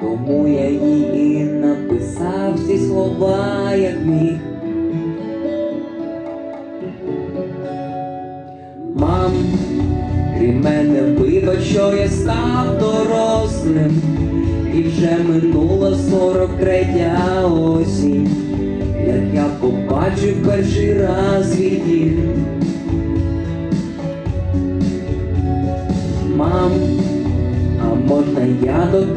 Тому я і написав ці слова, як міг. Мам, крім мене вибач, що я став дорослим, і вже минула сорок третя осінь, як я побачив перший раз дім.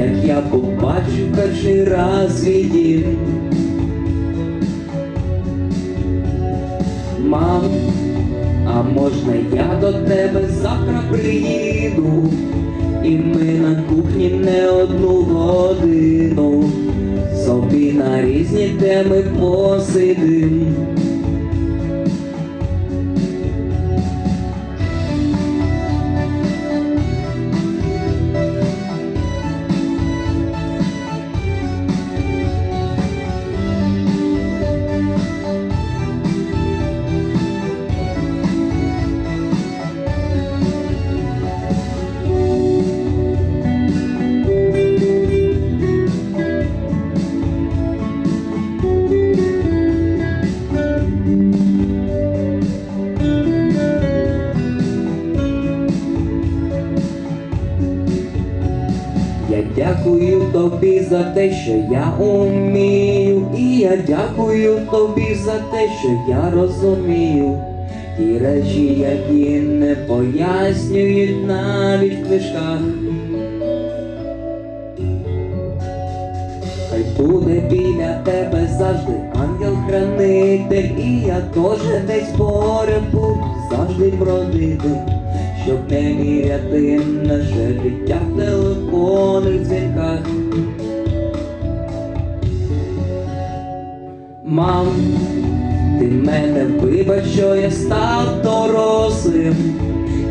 як я побачив перший раз дім. Мам, а можна я до тебе завтра приїду, і ми на кухні не одну годину, собі на різні теми посидим. Я дякую тобі за те, що я умію, і я дякую тобі за те, що я розумію. Ті речі, які не пояснюють навіть в книжках. Хай буде біля тебе завжди ангел-хранитель, і я теж десь поряд завжди бродити, щоб не міряти наше життя в телефонних дзвінках. Мам, ти мене вибач, що я став дорослим,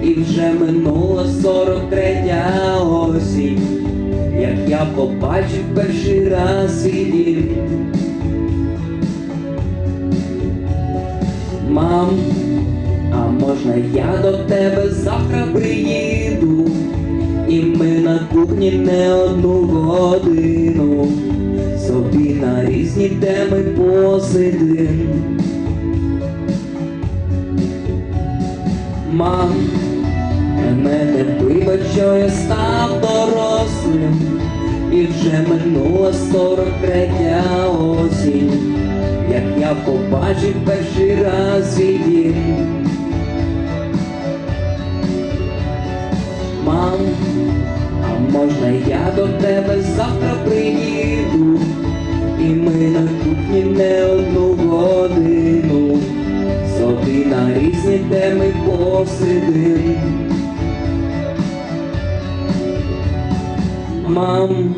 і вже минула сорок третя осінь, як я побачив перший раз свій дім. Мам, а можна я до тебе завтра приїду, і ми на кухні не одну годину, собі на різні теми посидим. Мам, мене вибач, що я став дорослим, і вже минула сорок третя осінь, як я побачив перший раз свій дім. А можна я до тебе завтра приїду, і ми на кухні не одну годину, собі на різні теми посидим. Мам,